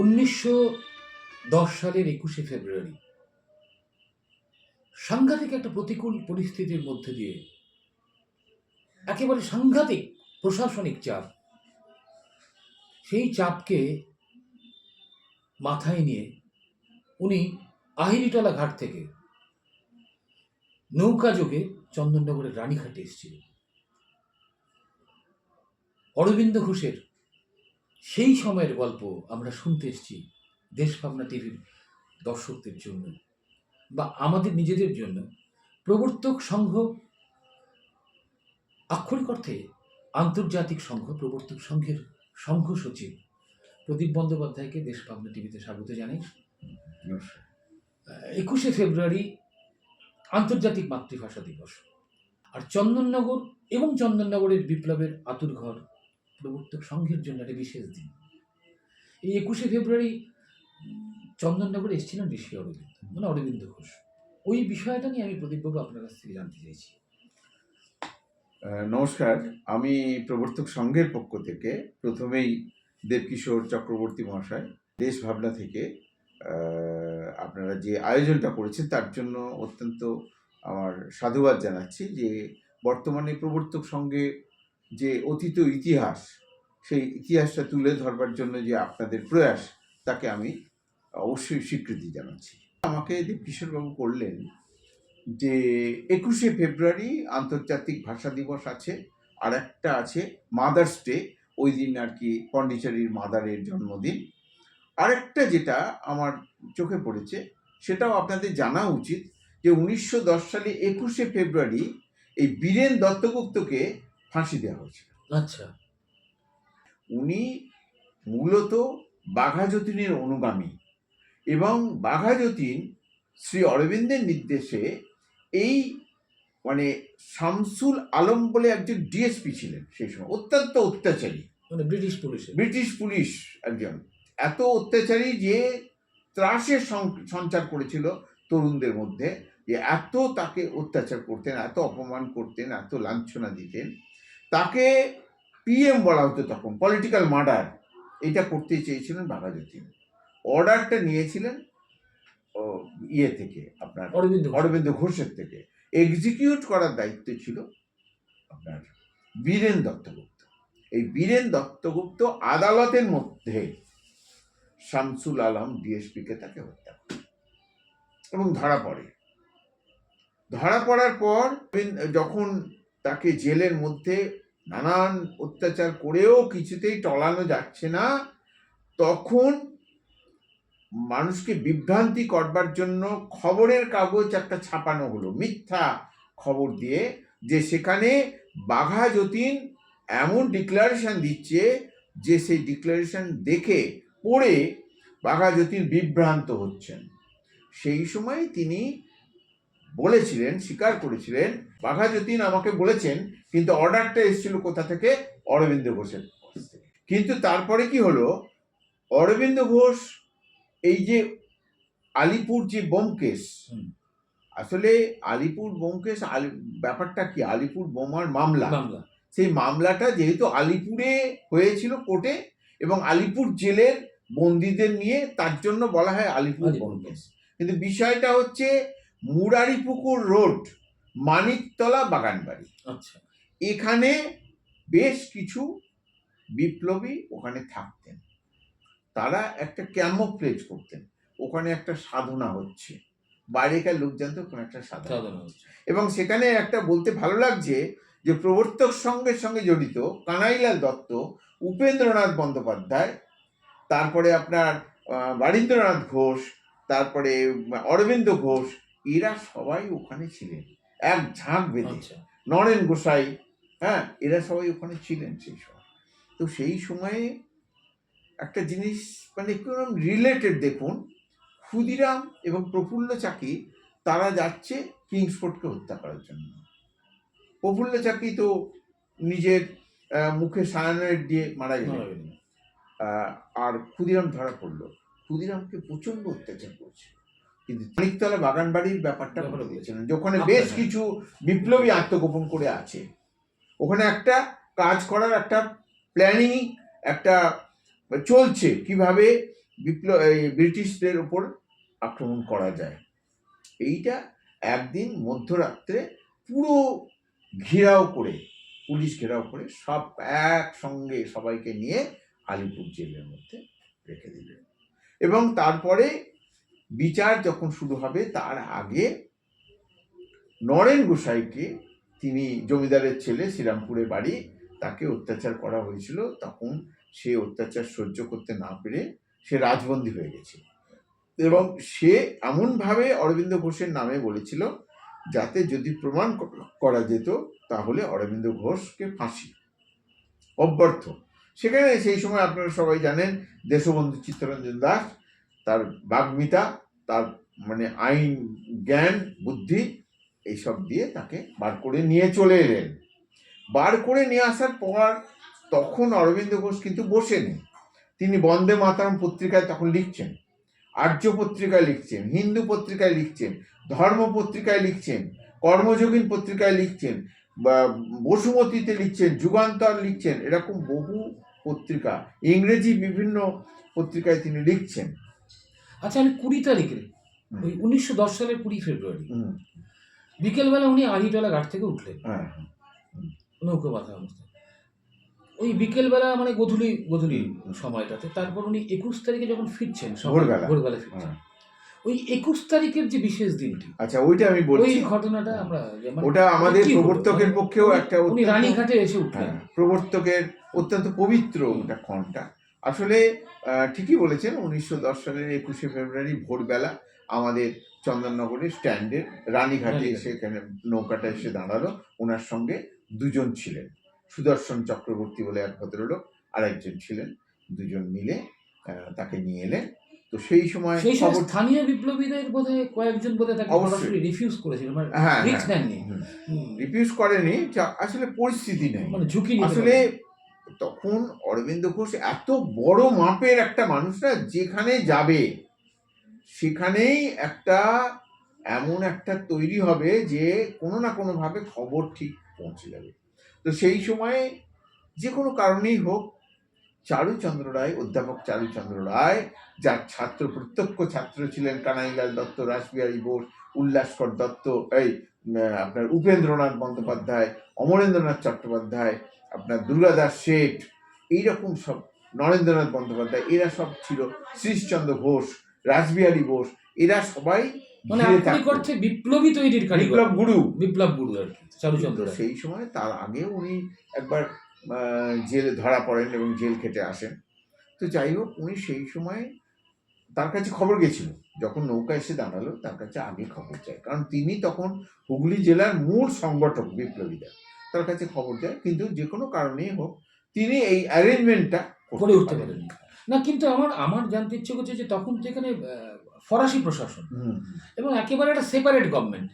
উনিশশো দশ সালের একুশে ফেব্রুয়ারি। সাংঘাতিক একটা প্রতিকূল পরিস্থিতির মধ্যে দিয়ে একেবারে সাংঘাতিক প্রশাসনিক চাপ, সেই চাপকে মাথায় নিয়ে উনি আহিরিটলা ঘাট থেকে নৌকা যোগে চন্দননগরের রানীঘাটে এসেছিলেন। অরবিন্দ ঘোষের সেই সময়ের গল্প আমরা শুনতে এসেছি দেশভাবনা টিভির দর্শকদের জন্য বা আমাদের নিজেদের জন্য। প্রবর্তক সংঘ আক্ষরিক অর্থে আন্তর্জাতিক সংঘ প্রবর্তক সংঘের সংঘ সচিব। প্রদীপ বন্দ্যোপাধ্যায়কে দেশভাবনা টিভিতে স্বাগত জানাই। একুশে ফেব্রুয়ারি আন্তর্জাতিক মাতৃভাষা দিবস। আর চন্দননগর এবং চন্দননগরের বিপ্লবের আতুর ঘর প্রবর্তক সংঘের জন্য একটা বিশেষ দিন। এই একুশে ফেব্রুয়ারি চন্দননগরে এসেছিলেন ঋষি অরবিন্দ মানে অরবিন্দ ঘোষ। ওই বিষয়টা নিয়ে আমি প্রদীপবাবু আপনার কাছ থেকে জানতে চাইছি। নমস্কার। আমি প্রবর্তক সংঘের পক্ষ থেকে প্রথমেই দেবকিশোর চক্রবর্তী মহাশয়, দেশ ভাবনা থেকে আপনারা যে আয়োজনটা করেছেন তার জন্য অত্যন্ত আমার সাধুবাদ জানাচ্ছি যে বর্তমানে প্রবর্তক সংঘে যে অতীত ইতিহাস, সেই ইতিহাসটা তুলে ধরবার জন্য যে আপনাদের প্রয়াস, তাকে আমি অবশ্যই স্বীকৃতি জানাচ্ছি। আমাকে দেবকিশোরবাবু করলেন যে একুশে ফেব্রুয়ারি আন্তর্জাতিক ভাষা দিবস আছে আর একটা আছে মাদার্স ডে ওই দিন আর কি পন্ডিচেরির মাদারের জন্মদিন। আরেকটা যেটা আমার চোখে পড়েছে, সেটাও আপনাদের জানা উচিত যে উনিশশো দশ সালে একুশে ফেব্রুয়ারি এই বীরেন দত্তগুপ্তকে ফাঁসি দেওয়া হয়েছিল আচ্ছা। উনি মূলত বাঘাযতীনের অনুগামী এবং বাঘাযতীন শ্রী অরবিন্দের নির্দেশে এই মানে শামসুল আলম বলে একজন ডিএসপি ছিলেন সেই সময়। অত্যন্ত অত্যাচারী। মানে ব্রিটিশ পুলিশ ব্রিটিশ পুলিশ একজন। এত অত্যাচারী যে ত্রাসের সঞ্চার করেছিল তরুণদের মধ্যে যে এত তাকে অত্যাচার করতেন এত অপমান করতেন এত লাঞ্ছনা দিতেন। তাকে পিএম বলা হতো তখন পলিটিক্যাল মার্ডার এটা করতে চেয়েছিলেন বাঘাযতীন অর্ডারটা নিয়েছিলেন ও, ইয়ে থেকে আপনার অরবিন্দ। অরবিন্দ ঘোষের থেকে। এক্সিকিউট করার দায়িত্ব ছিল আপনার বীরেন দত্তগুপ্ত। এই বীরেন দত্তগুপ্ত আদালতের মধ্যে শামসুল আলম ডিএসপিকে তাকে হত্যা করে। এবং ধরা পড়ে। ধরা পড়ার পর যখন তাকে জেলের মধ্যে নানান অত্যাচার করেও কিছুতেই টলানো যাচ্ছে না। তখন মানুষকে বিভ্রান্তি করবার জন্য খবরের কাগজ একটা ছাপানো হলো, মিথ্যা খবর দিয়ে, যে সেখানে বাঘা যতীন এমন ডিক্লারেশন দিচ্ছে যে সেই ডিক্লারেশন দেখে পড়ে বাঘা যতীন বিভ্রান্ত হচ্ছেন। সেই সময় তিনি বলেছিলেন স্বীকার করেছিলেন বাঘা যতীন আমাকে বলেছেন কিন্তু অর্ডারটা এসেছিল কোথা থেকে? অরবিন্দ ঘোষের কিন্তু তারপরে কি হলো? অরবিন্দ ঘোষ এই যে আলিপুর যে বোমকেস। আসলে আলিপুর বোমকেস আলি ব্যাপারটা কি? আলিপুর বোমার মামলা। সেই মামলাটা যেহেতু আলিপুরে হয়েছিল কোর্টে এবং আলিপুর জেলের বন্দীদের নিয়ে তার জন্য বলা হয় আলিপুর আলিপুর বোমকেস কিন্তু বিষয়টা হচ্ছে মুরারিপুকুর রোড মানিকতলা বাগানবাড়ি। আচ্ছা। এখানে বেশ কিছু বিপ্লবী ওখানে থাকতেন। তারা একটা ক্যামো ক্যামোফ্লেজ করতেন। ওখানে একটা সাধনা হচ্ছে। বাইরেকার লোক জানতো ওখানে একটা সাধনা হচ্ছে। এবং সেখানে একটা বলতে ভালো লাগছে যে প্রবর্তক সঙ্গের সঙ্গে জড়িত কানাইলাল দত্ত উপেন্দ্রনাথ বন্দ্যোপাধ্যায় তারপরে আপনার বারীন্দ্রনাথ ঘোষ তারপরে অরবিন্দ ঘোষ এরা সবাই ওখানে ছিলেন। এক ঝাঁক বেঁধে। আচ্ছা। নরেন গোসাই হ্যাঁ এরা সবাই ওখানে ছিলেন সেই সময়। তো সেই সময়ে একটা জিনিস মানে একটু রিলেটেড দেখুন ক্ষুদিরাম এবং প্রফুল্ল চাকি তারা যাচ্ছে কিংসফোর্ডকে হত্যা করার জন্য। প্রফুল্ল চাকি তো নিজের মুখে সায়ানাইড দিয়ে মারা গেলেন। আর ক্ষুদিরাম ধরা পড়ল। ক্ষুদিরামকে প্রচণ্ড অত্যাচার করছে। কিন্তু মানিকতলা বাগান বাড়ির ব্যাপারটা বলে দিচ্ছেন ওখানে বেশ। কিছু বিপ্লবী আত্মগোপন করে আছে ওখানে একটা কাজ করার একটা প্ল্যানিং একটা চলছে কীভাবে বিপ্লব এই ব্রিটিশদের উপর আক্রমণ করা যায় এইটা একদিন মধ্যরাত্রে পুরো ঘেরাও করে পুলিশ ঘেরাও করে সব একসঙ্গে সবাইকে নিয়ে আলিপুর জেলের মধ্যে রেখে দিলেন এবং তারপরে বিচার যখন শুরু হবে, তার আগে নরেন গোসাইকে তিনি জমিদারের ছেলে শ্রীরামপুরে বাড়ি, তাকে অত্যাচার করা হয়েছিল। তখন সে অত্যাচার সহ্য করতে না পেরে সে রাজবন্দী হয়ে গেছে। এবং সে এমনভাবে অরবিন্দ ঘোষের নামে বলেছিল, যাতে যদি প্রমাণ করা যেত, তাহলে অরবিন্দ ঘোষকে ফাঁসি। অব্যর্থ। সেখানে সেই সময় আপনারা সবাই জানেন, দেশবন্ধু চিত্তরঞ্জন দাস তার বাগ্মিতা, তার মানে আইন, জ্ঞান, বুদ্ধি, এইসব দিয়ে তাকে বার করে নিয়ে চলে এলেন। বার করে নিয়ে আসার পর তখন অরবিন্দ ঘোষ কিন্তু বসেনি। তিনি বন্দে মাতারাম পত্রিকায় তখন লিখছেন, আর্য পত্রিকায় লিখছেন, হিন্দু পত্রিকায় লিখছেন, ধর্ম পত্রিকায় লিখছেন, কর্মযোগীন পত্রিকায় লিখছেন বসুমতীতে লিখছেন, যুগান্তর লিখছেন, এরকম বহু পত্রিকা, ইংরেজি বিভিন্ন পত্রিকায় তিনি লিখছেন। আচ্ছা আমি কুড়ি তারিখে ওই উনিশশো দশ সালের কুড়ি ফেব্রুয়ারি। বিকেলবেলা উনি আড়িটলা ঘাট থেকে উঠলেন। হ্যাঁ নৌকো বাঁধা অবস্থা। ওই বিকেলবেলা মানে গধূলি গধূলি। সময়টাতে তারপর উনি একুশ তারিখে যখন ফিরছেন ভোরবেলা। ভোরবেলা ফিরছেন। হ্যাঁ। ওই একুশ তারিখের যে বিশেষ দিনটি আচ্ছা ওইটা আমি ওই বলছি ঘটনাটা আমরা মানে- ওটা আমাদের প্রবর্তকের পক্ষেও একটা উনি রানীঘাটে এসে উঠলেন। হ্যাঁ, প্রবর্তকের অত্যন্ত পবিত্র ওটা ক্ষণটা আসলে ঠিকই বলেছেন উনিশশো দশ সালের একুশে ফেব্রুয়ারি ভোরবেলা আমাদের চন্দননগরের স্ট্যান্ডের রানীঘাটে। এসে এখানে নৌকাটা এসে দাঁড়াল। ওনার সঙ্গে দুজন ছিলেন। সুদর্শন চক্রবর্তী বলে এক ভদ্রলোক আর একজন ছিলেন। দুজন মিলে তাকে নিয়ে এলেন। তো সেই সময় স্থানীয় বিপ্লবীদের বোধহয় কয়েকজন বোধহয় তাকে অবশ্যই। রিফিউজ করেছিল মানে হ্যাঁ রিস্ক নেননি। রিফিউজ করেনি আসলে পরিস্থিতি নেই। মানে ঝুঁকি আসলে। তখন অরবিন্দ ঘোষ এত বড় মাপের একটা মানুষ না যেখানে যাবে, সেখানেই একটা এমন একটা তৈরি হবে যে কোনো না কোনোভাবে খবর ঠিক পৌঁছে যাবে। তো সেই সময়ে যে কোনো কারণেই হোক, চারুচন্দ্র রায়, অধ্যাপক চারুচন্দ্র রায়, যার ছাত্র, প্রত্যক্ষ ছাত্র ছিলেন কানাইলাল দত্ত, রাসবিহারী বোস, উল্লাসকর দত্ত, এই আপনার উপেন্দ্রনাথ বন্দ্যোপাধ্যায়, অমরেন্দ্রনাথ চট্টোপাধ্যায় আপনার দুর্গাদাস শেঠ এইরকম সব নরেন্দ্রনাথ বন্দ্যোপাধ্যায় এরা সব ছিল শ্রীশচন্দ্র ঘোষ রাসবিহারী বোস এরা সবাই মানে বিপ্লবী তৈরির বিপ্লব গুরু। বিপ্লব গুরু আর চারুচন্দ্র। সেই সময় তার আগে উনি একবার জেলে ধরা পড়েন এবং জেল খেটে আসেন। তো যাই হোক উনি সেই সময় তার কাছে খবর গেছিল। যখন নৌকা এসে দাঁড়াল তার কাছে আগে খবর যায় কারণ তিনি তখন হুগলি জেলার মূল সংগঠক বিপ্লবীদের। তার কাছে খবর যায় কিন্তু যে কোনো কারণেই হোক তিনি এই অ্যারেঞ্জমেন্টটা করে উঠতে পারেন না কিন্তু আমার আমার জানতে ইচ্ছে করছে যে তখন তো এখানে ফরাসি প্রশাসন এবং একেবারে একটা সেপারেট গভর্নমেন্ট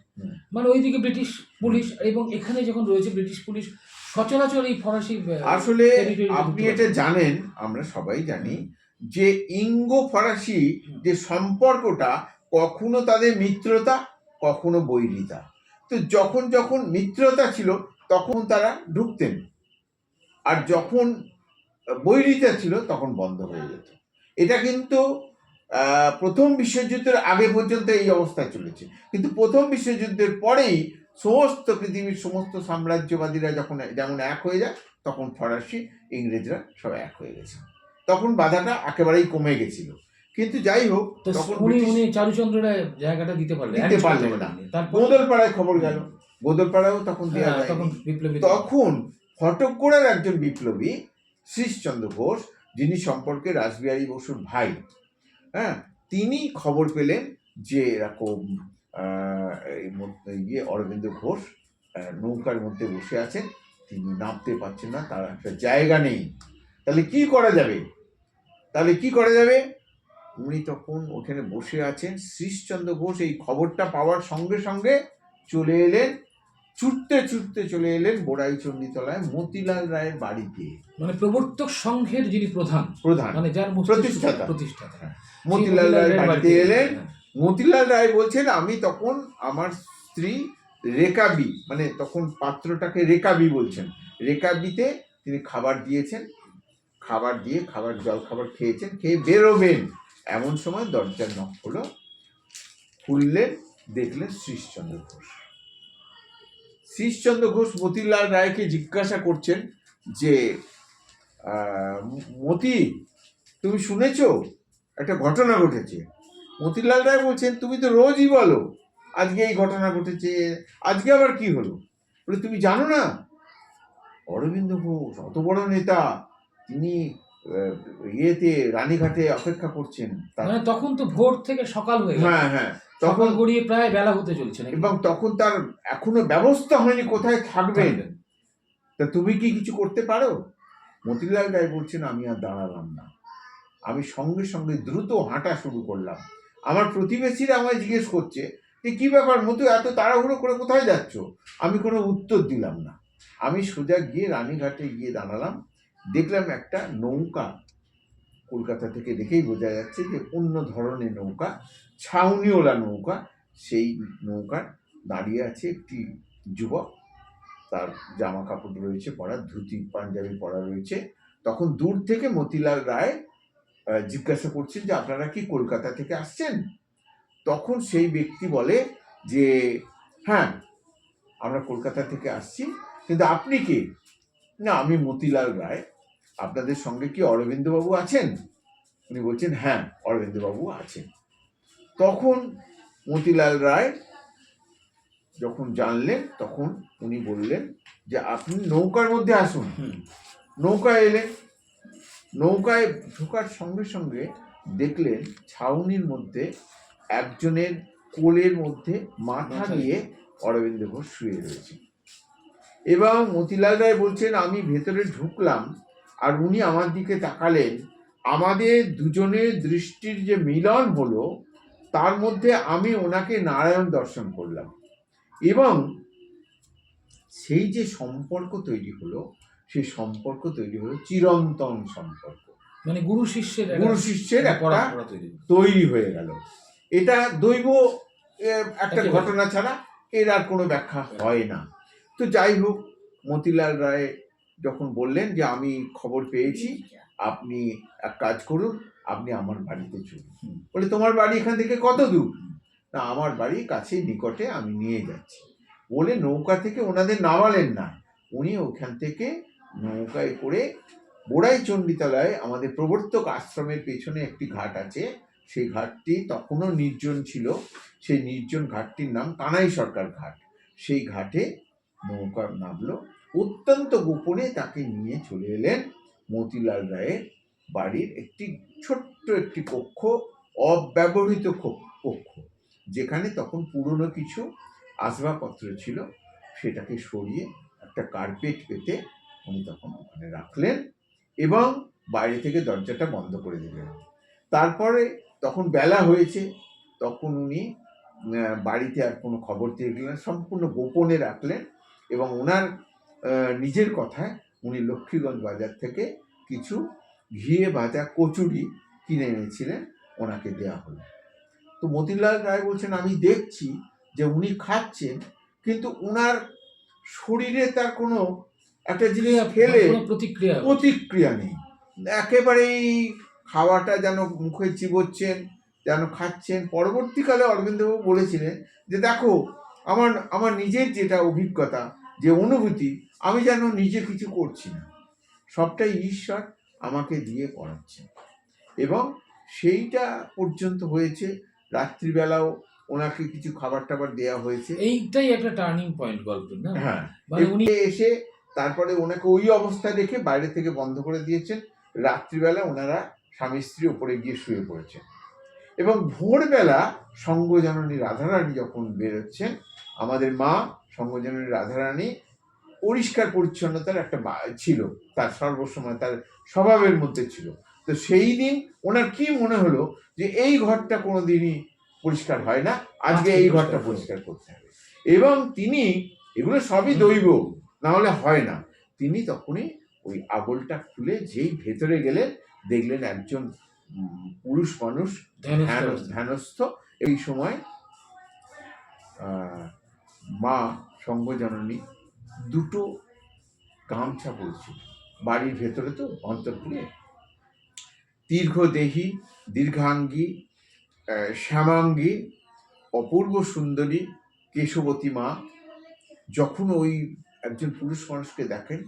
মানে ওইদিকে ব্রিটিশ পুলিশ এবং এখানে যখন রয়েছে ব্রিটিশ পুলিশ সচরাচর এই ফরাসি আসলে আপনি এটা জানেন আমরা সবাই জানি যে ইঙ্গো ফরাসি যে সম্পর্কটা কখনো তাদের মিত্রতা কখনো বৈরিতা। তো যখন যখন মিত্রতা ছিল তখন তারা ঢুকতেন। আর যখন বৈরিতা ছিল তখন বন্ধ হয়ে যেত। এটা কিন্তু প্রথম বিশ্বযুদ্ধের আগে পর্যন্ত এই অবস্থা চলেছে। কিন্তু প্রথম বিশ্বযুদ্ধের পরেই সমস্ত পৃথিবীর সমস্ত সাম্রাজ্যবাদীরা যখন যেমন এক হয়ে যায় তখন ফরাসি ইংরেজরা সব এক হয়ে গেছে। তখন বাধাটা একেবারেই কমে গেছিল। কিন্তু যাই হোক তখন উনি উনি চারুচন্দ্র জায়গাটা দিতে পারলেন দিতে পারলেন না। খবর গেল। গোদলপাড়াও তখন দেওয়া হ্যাঁ, তখন বিপ্লবী তখন ফটকগড়ার একজন বিপ্লবী শ্রীশচন্দ্র ঘোষ যিনি সম্পর্কে রাসবিহারী বসুর ভাই হ্যাঁ তিনি খবর পেলেন যে এরকম আহ, এই মধ্যে গিয়ে অরবিন্দ ঘোষ নৌকার মধ্যে বসে আছেন তিনি নামতে পারছেন না তার একটা জায়গা নেই। তাহলে কি করা যাবে? তাহলে কি করা যাবে? উনি তখন ওখানে বসে আছেন শ্রীশচন্দ্র ঘোষ এই খবরটা পাওয়ার সঙ্গে সঙ্গে চলে এলেন ছুটতে ছুটতে চলে এলেন বোড়াই চণ্ডীতলায় মতিলাল রায়ের বাড়িতে। মানে প্রবর্তক সংঘের যিনি প্রধান প্রধান। মানে যার প্রতিষ্ঠাতা। প্রতিষ্ঠাতা। মতিলাল রায়ের বাড়িতে এলেন। হ্যাঁ। মতিলাল রায় বলছেন আমি তখন আমার স্ত্রী রেকাবি মানে তখন পাত্রটাকে রেকাবি বলছেন। রেকাবিতে তিনি খাবার দিয়েছেন খাবার দিয়ে খাবার জল খাবার খেয়েছেন খেয়ে বেরোবেন। এমন সময় দরজার নখ হলো খুললেন দেখলেন শ্রীশচন্দ্র ঘোষ। শ্রীশচন্দ্র ঘোষ মতিলাল রায়কে জিজ্ঞাসা করছেন যে মতি তুমি শুনেছ? একটা ঘটনা ঘটেছে। মতিলাল রায় বলছেন তুমি তো রোজই বলো আজকে এই ঘটনা ঘটেছে আজকে আবার কি হলো? বলে তুমি জানো না অরবিন্দ ঘোষ অত বড় নেতা তিনি ইয়েতে রানীঘাটে অপেক্ষা করছেন মানে তখন তো ভোর থেকে সকাল হয়ে হ্যাঁ হ্যাঁ। তখন গড়িয়ে প্রায় বেলা হতে চলছে? এবং তখন তার এখনও ব্যবস্থা হয়নি কোথায় থাকবেন। তা তুমি কি কিছু করতে পারো? মতিলাল রায় বলছেন আমি আর দাঁড়ালাম না। আমি সঙ্গে সঙ্গে দ্রুত হাঁটা শুরু করলাম। আমার প্রতিবেশীরা আমায় জিজ্ঞেস করছে যে কি ব্যাপার মতু এত তাড়াহুড়ো করে কোথায় যাচ্ছ? আমি কোনো উত্তর দিলাম না। আমি সোজা গিয়ে রানীঘাটে গিয়ে দাঁড়ালাম। দেখলাম একটা নৌকা কলকাতা থেকে দেখেই বোঝা যাচ্ছে যে অন্য ধরনের নৌকা ছাউনিওয়ালা নৌকা, সেই নৌকার দাঁড়িয়ে আছে একটি যুবক। তার জামা কাপড় রয়েছে পরা, ধুতি, পাঞ্জাবি পরা রয়েছে। তখন দূর থেকে মতিলাল রায় জিজ্ঞাসা করছেন যে, আপনারা কি কলকাতা থেকে আসছেন? তখন সেই ব্যক্তি বলে যে হ্যাঁ আমরা কলকাতা থেকে আসছি, কিন্তু আপনি কে? না, আমি মতিলাল রায়। আপনাদের সঙ্গে কি অরবিন্দবাবু আছেন? উনি বলছেন হ্যাঁ অরবিন্দবাবু আছেন। তখন মতিলাল রায় যখন জানলেন তখন উনি বললেন যে আপনি নৌকার মধ্যে আসুন। নৌকায় এলেন। নৌকায় ঢোকার সঙ্গে সঙ্গে দেখলেন ছাউনির মধ্যে একজনের কোলের মধ্যে মাথা মাথা দিয়ে অরবিন্দ ঘোষ শুয়ে রয়েছে এবং মতিলাল রায় বলছেন আমি ভেতরে ঢুকলাম আর উনি আমার দিকে তাকালেন। আমাদের দুজনের দৃষ্টির যে মিলন হলো তার মধ্যে আমি ওনাকে নারায়ণ দর্শন করলাম। এবং সেই যে সম্পর্ক তৈরি হলো সেই সম্পর্ক তৈরি হলো চিরন্তন সম্পর্ক। মানে গুরু শিষ্যের গুরু শিষ্যের একটা তৈরি তৈরি হয়ে গেল। এটা দৈব একটা ঘটনা ছাড়া এর আর কোনো ব্যাখ্যা হয় না। তো যাই হোক মতিলাল রায় যখন বললেন যে আমি খবর পেয়েছি আপনি এক কাজ করুন আপনি আমার বাড়িতে চলুন। বলে তোমার বাড়ি এখান থেকে কত দূর? না আমার বাড়ি কাছে নিকটে আমি নিয়ে যাচ্ছি। বলে নৌকা থেকে ওনাদের নামালেন না। উনি ওখান থেকে নৌকায় করে বোড়াই চণ্ডীতলায় আমাদের প্রবর্তক আশ্রমের পেছনে একটি ঘাট আছে। সেই ঘাটটি তখনও নির্জন ছিল। সেই নির্জন ঘাটটির নাম কানাই সরকার ঘাট। সেই ঘাটে নৌকা নামলো। অত্যন্ত গোপনে তাকে নিয়ে চলে এলেন মতিলাল রায়ের বাড়ির একটি ছোট্ট একটি কক্ষ, অব্যবহৃত কক্ষ যেখানে তখন পুরনো কিছু আসবাবপত্র ছিল, সেটাকে সরিয়ে একটা কার্পেট পেতে উনি তখন ওখানে রাখলেন এবং বাইরে থেকে দরজাটা বন্ধ করে দিলেন। তারপরে তখন বেলা হয়েছে, তখন উনি বাড়িতে আর কোনো খবর দিয়ে গেলেন সম্পূর্ণ গোপনে রাখলেন এবং ওনার নিজের কথায় উনি লক্ষ্মীগঞ্জ বাজার থেকে কিছু ঘিয়ে ভাজা কচুরি কিনে এনেছিলেন ওনাকে দেয়া হলো। তো মতিলাল রায় বলছেন আমি দেখছি যে উনি খাচ্ছেন কিন্তু ওনার শরীরে তার কোনো একটা জিনিস ফেলে প্রতিক্রিয়া প্রতিক্রিয়া নেই। একেবারেই খাওয়াটা যেন মুখে চিবোচ্ছেন যেন খাচ্ছেন। পরবর্তীকালে অরবিন্দবাবু বলেছিলেন যে দেখো আমার আমার নিজের যেটা অভিজ্ঞতা যে অনুভূতি আমি যেন নিজে কিছু করছি না। সবটাই ঈশ্বর আমাকে দিয়ে করাচ্ছে এবং সেইটা পর্যন্ত হয়েছে। রাত্রিবেলাও ওনাকে কিছু খাবার টাবার দেওয়া হয়েছে। এইটাই একটা টার্নিং পয়েন্ট গল্প না? হ্যাঁ। মানে উনি এসে তারপরে ওনাকে ওই অবস্থায় দেখে বাইরে থেকে বন্ধ করে দিয়েছেন। রাত্রিবেলা ওনারা স্বামী স্ত্রী ওপরে গিয়ে শুয়ে পড়েছেন। এবং ভোরবেলা সঙ্গজননী রাধারানী যখন বেরোচ্ছেন আমাদের মা সঙ্গজননী রাধারানী পরিষ্কার পরিচ্ছন্নতার একটা ছিল। তার সর্বসময় তার স্বভাবের মধ্যে ছিল। তো সেই দিন ওনার কি মনে হলো যে এই ঘরটা কোনোদিনই পরিষ্কার হয় না? আজকে এই ঘরটা পরিষ্কার করতে হবে। এবং তিনি এগুলো সবই দৈব না হলে হয় না। তিনি তখনই ওই আগলটা খুলে যেই ভেতরে গেলেন দেখলেন একজন পুরুষ মানুষ ধ্যানস্থ। এই সময় আহ, মা সঙ্গজননী দুটো গামছা পরেছিল বাড়ির ভেতরে তো অন্তর্পুরে। দীর্ঘদেহী, দীর্ঘাঙ্গী শ্যামাঙ্গী, অপূর্ব সুন্দরী, কেশবতী মা যখন ওই একজন পুরুষ মানুষকে দেখেন,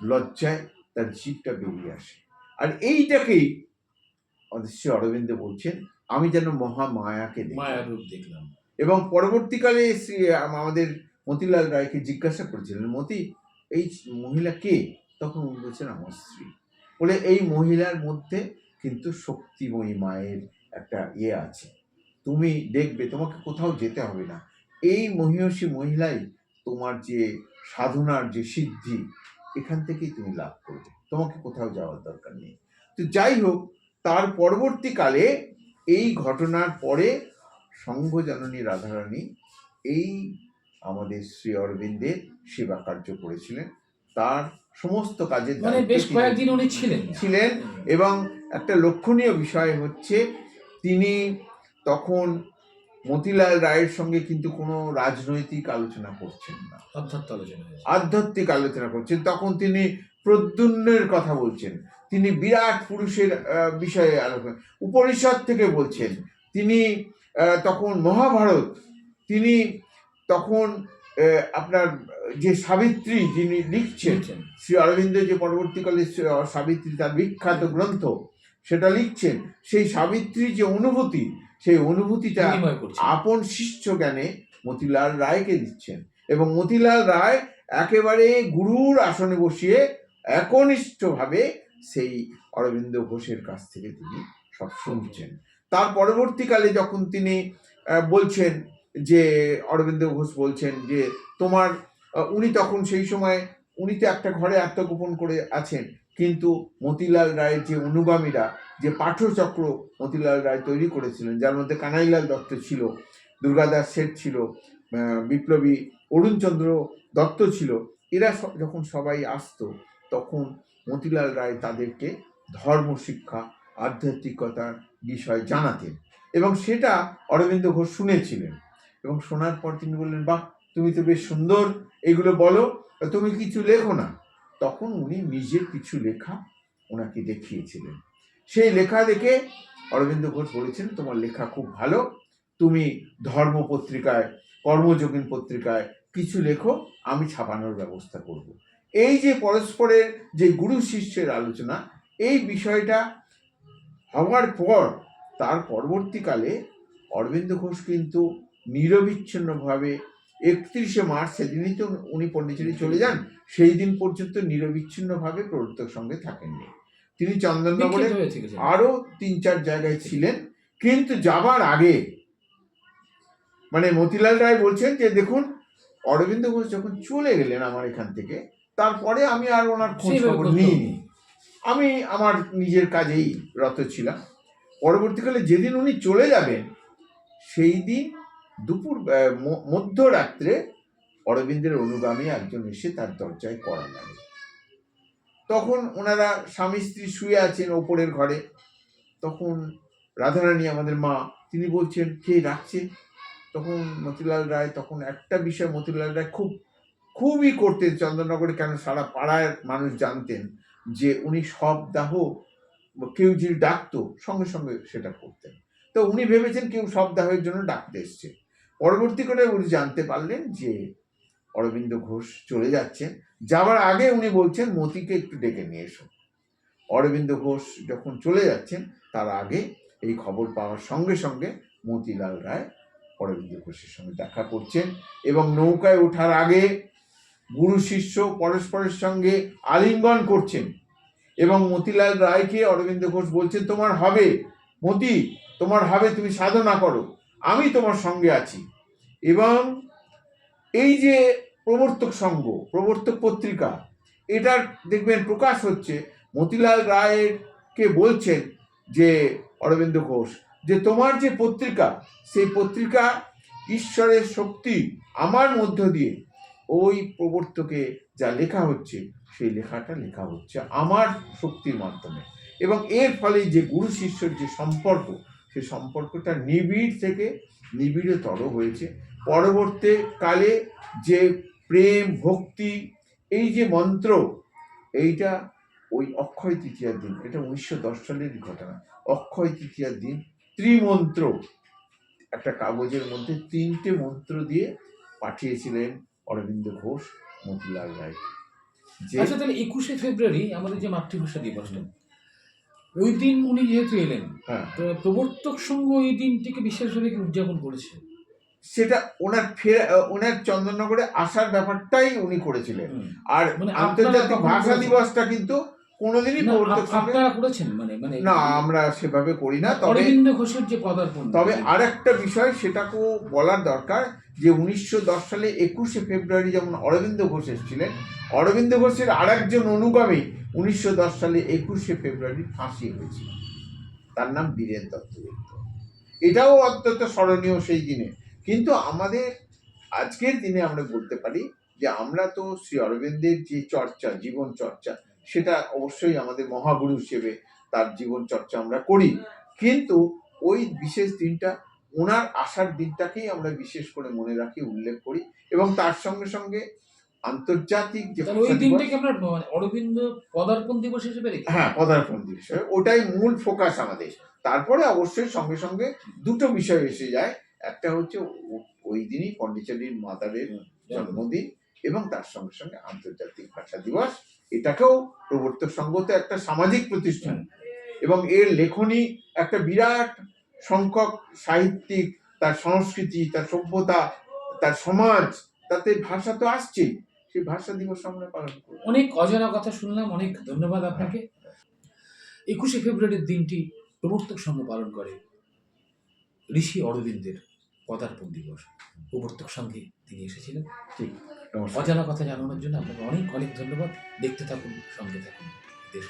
লজ্জায় তার জীবটা বেরিয়ে আসে। আর এইটাকেই শ্রী অরবিন্দ বলছেন, আমি যেন মহামায়াকে দেখি মায়ার রূপ দেখলাম। এবং পরবর্তীকালে আমাদের মতিলাল রায়কে জিজ্ঞাসা করেছিলেন, মতি, এই মহিলা কে? তখন উনি বলছেন, আমার স্ত্রী। বলে, এই মহিলার মধ্যে কিন্তু শক্তিময়ী মায়ের একটা ইয়ে আছে। তুমি দেখবে, তোমাকে কোথাও যেতে হবে না। এই মহিষী মহিলাই তোমার যে সাধনার যে সিদ্ধি, এখান থেকেই তুমি লাভ করবে। তোমাকে কোথাও যাওয়ার দরকার নেই। তো যাই হোক, তার পরবর্তীকালে এই ঘটনার পরে সংঘ জননী রাধারানী এই আমাদের শ্রী অরবিন্দের সেবা কার্য করেছিলেন। তার সমস্ত কাজের মানে বেশ কয়েকদিন উনি ছিলেন। ছিলেন এবং একটা লক্ষণীয় বিষয় হচ্ছে তিনি তখন মতিলাল রায়ের সঙ্গে কিন্তু কোনো রাজনৈতিক আলোচনা করছেন না। আধ্যাত্মিক আলোচনা করছেন। তখন তিনি প্রদ্যুন্নের কথা বলছেন। তিনি বিরাট পুরুষের বিষয়ে আলোচনা উপনিষদ থেকে বলছেন তিনি তখন মহাভারত তিনি তখন আপনার যে সাবিত্রী যিনি লিখছেন। শ্রী অরবিন্দ যে পরবর্তীকালে সাবিত্রী তার বিখ্যাত গ্রন্থ সেটা লিখছেন সেই সাবিত্রীর যে অনুভূতি সেই অনুভূতিটা আপন শিষ্য জ্ঞানে মতিলাল রায়কে দিচ্ছেন এবং মতিলাল রায় একেবারে গুরুর আসনে বসিয়ে একনিষ্ঠভাবে সেই অরবিন্দ ঘোষের কাছ থেকে তিনি সব শুনছেন তার পরবর্তীকালে যখন তিনি বলছেন যে, অরবিন্দ ঘোষ বলছেন যে, তোমার উনি তখন সেই সময় উনি তো একটা ঘরে আত্মগোপন করে আছেন। কিন্তু মতিলাল রায়ের যে অনুগামীরা, যে পাঠচক্র মতিলাল রায় তৈরি করেছিলেন, যার মধ্যে কানাইলাল দত্ত ছিল, দুর্গাদাস শেঠ ছিল বিপ্লবী অরুণচন্দ্র দত্ত ছিল, এরা যখন সবাই আসতো, তখন মতিলাল রায় তাদেরকে ধর্ম শিক্ষা আধ্যাত্মিকতার বিষয় জানাতেন। এবং সেটা অরবিন্দ ঘোষ শুনেছিলেন। এবং শোনার পর তিনি বললেন, বাহ, তুমি তো বেশ সুন্দর এগুলো বলো তুমি কিছু লেখো না। তখন উনি নিজের কিছু লেখা ওনাকে দেখিয়েছিলেন। সেই লেখা দেখে অরবিন্দ ঘোষ বলেছেন তোমার লেখা খুব ভালো, তুমি ধর্ম পত্রিকায়, কর্মযোগিন পত্রিকায় কিছু লেখো, আমি ছাপানোর ব্যবস্থা করব। এই যে পরস্পরের যে গুরু শিষ্যের আলোচনা, এই বিষয়টা হওয়ার পর তার পরবর্তীকালে অরবিন্দ ঘোষ কিন্তু নিরবিচ্ছিন্নভাবে একত্রিশে মার্চ সেদিনই তো উনি পন্ডিচেরি চলে যান সেই দিন পর্যন্ত নিরবিচ্ছিন্নভাবে প্রবর্তক সঙ্গে থাকেননি। তিনি চন্দননগরে বিখ্যাত হয়ে থেকেছেন আরও তিন চার জায়গায় ছিলেন কিন্তু যাবার আগে মানে মতিলাল রায় বলছেন যে দেখুন অরবিন্দ ঘোষ যখন চলে গেলেন আমার এখান থেকে তারপরে আমি আর ওনার খোঁজ খবর খোঁজ খবর নিইনি। আমি আমার নিজের কাজেই রত ছিলাম। পরবর্তীকালে যেদিন উনি চলে যাবেন, সেই দিন দুপুর মধ্যরাত্রে অরবিন্দের অনুগামী একজন এসে তার দরজায় কড়া লাগে। তখন ওনারা স্বামী স্ত্রী শুয়ে আছেন ওপরের ঘরে। তখন রাধারানী আমাদের মা, তিনি বলছেন, কে ডাকছে তখন মতিলাল রায়, তখন একটা বিষয় মতিলাল রায় খুব, খুবই করতেন। চন্দননগরে কেন সারা পাড়ার মানুষ জানতেন। যে উনি সব দাহ কেউ যদি ডাকতো, সঙ্গে সঙ্গে সেটা করতেন। তো উনি ভেবেছেন কেউ সব দাহের জন্য ডাকতে এসছে। পরবর্তীকালে উনি জানতে পারলেন যে অরবিন্দ ঘোষ চলে যাচ্ছেন। যাওয়ার আগে উনি বলছেন, মতিকে একটু ডেকে নিয়ে এসো। অরবিন্দ ঘোষ যখন চলে যাচ্ছেন, তার আগে এই খবর পাওয়ার সঙ্গে সঙ্গে মতিলাল রায় অরবিন্দ ঘোষের সঙ্গে দেখা করছেন এবং নৌকায় ওঠার আগে গুরু শিষ্য পরস্পরের সঙ্গে আলিঙ্গন করছেন। এবং মতিলাল রায়কে অরবিন্দ ঘোষ বলছেন, তোমার হবে। মতি, তোমার হবে, তুমি সাধনা করো। আমি তোমার সঙ্গে আছি। এবং এই যে প্রবর্তক সংঘ, প্রবর্তক পত্রিকা, এটার দেখবেন প্রকাশ হচ্ছে, মতিলাল রায়ের কে বলছেন যে, অরবিন্দ ঘোষ, যে তোমার যে পত্রিকা, সেই পত্রিকা ঈশ্বরের শক্তি আমার মধ্য দিয়ে ওই প্রবর্তকে যা লেখা হচ্ছে সেই লেখাটা লেখা হচ্ছে আমার শক্তির মাধ্যমে। এবং এর ফলে যে গুরু শিষ্যর যে সম্পর্ক, সেই সম্পর্কটা নিবিড় থেকে নিবিড়তর হয়েছে। পরবর্তী কালে যে প্রেম, ভক্তি, এই যে মন্ত্র, এইটা ওই অক্ষয় তৃতীয়ার দিন, এটা উনিশশো দশ সালের ঘটনা। অক্ষয় তৃতীয়ার দিন ত্রিমন্ত্র, একটা কাগজের মধ্যে তিনটে মন্ত্র দিয়ে পাঠিয়েছিলেন অরবিন্দ ঘোষ, মতিলাল রায়। আচ্ছা তাহলে একুশে ফেব্রুয়ারি আমাদের যে মাতৃভাষা দিবসটা ওই দিন উনি যেহেতু এলেন হ্যাঁ। তো প্রবর্তক সংঘ ওই দিনটিকে বিশেষভাবে কি উদযাপন করেছে? সেটা ওনার ফের ওনার চন্দননগরে আসার ব্যাপারটাই উনি করেছিলেন। আর মানে আন্তর্জাতিক ভাষা দিবসটা কিন্তু কোনোদিনই আপনারা করেছেন মানে মানে না আমরা সেভাবে করি না তবে অরবিন্দ ঘোষের যে পদার্পণ। তবে আর একটা বিষয় সেটাকেও বলার দরকার যে উনিশশো দশ সালে একুশে ফেব্রুয়ারি যেমন অরবিন্দ ঘোষ এসেছিলেন অরবিন্দ ঘোষের আর একজন অনুগামী উনিশশো দশ সালে একুশে ফেব্রুয়ারি ফাঁসি হয়েছিল। তার নাম বীরেন দত্তগুপ্ত এটাও অত্যন্ত স্মরণীয় সেই দিনে। কিন্তু আমাদের আজকের দিনে আমরা বলতে পারি যে আমরা তো শ্রী অরবিন্দের যে চর্চা জীবন চর্চা সেটা অবশ্যই আমাদের মহাগুরু হিসেবে তার জীবন চর্চা আমরা করি। কিন্তু ওই বিশেষ দিনটা ওনার আসার দিনটাকেই আমরা বিশেষ করে মনে রাখি উল্লেখ করি এবং তার সঙ্গে সঙ্গে আন্তর্জাতিক যে ওই দিনটাকে আমরা মানে অরবিন্দ পদার্পণ দিবস হিসেবে রেখে হ্যাঁ পদার্পণ দিবস ওটাই মূল ফোকাস আমাদের। তারপরে অবশ্যই সঙ্গে সঙ্গে দুটো বিষয় এসে যায়। একটা হচ্ছে ওই দিনই পন্ডিচেরির মাতারের জন্মদিন এবং তার সঙ্গে সঙ্গে আন্তর্জাতিক ভাষা দিবস। এটাকেও প্রবর্তক সংঘ তো একটা সামাজিক প্রতিষ্ঠান। এবং এর লেখনী একটা বিরাট সংখ্যক সাহিত্যিক তার সংস্কৃতি তার সভ্যতা তার সমাজ তাতে ভাষা তো আসছেই। সেই ভাষা দিবস আমরা পালন করি অনেক অজানা কথা শুনলাম অনেক ধন্যবাদ আপনাকে। একুশে ফেব্রুয়ারির দিনটি প্রবর্তক সংঘ পালন করে। ঋষি অরবিন্দের পদার্পণ দিবস। প্রবর্তক সংঘে তিনি এসেছিলেন। ঠিক। অজানা কথা জানানোর জন্য আপনাকে অনেক অনেক ধন্যবাদ। দেখতে থাকুন সঙ্গে থাকুন। দেশ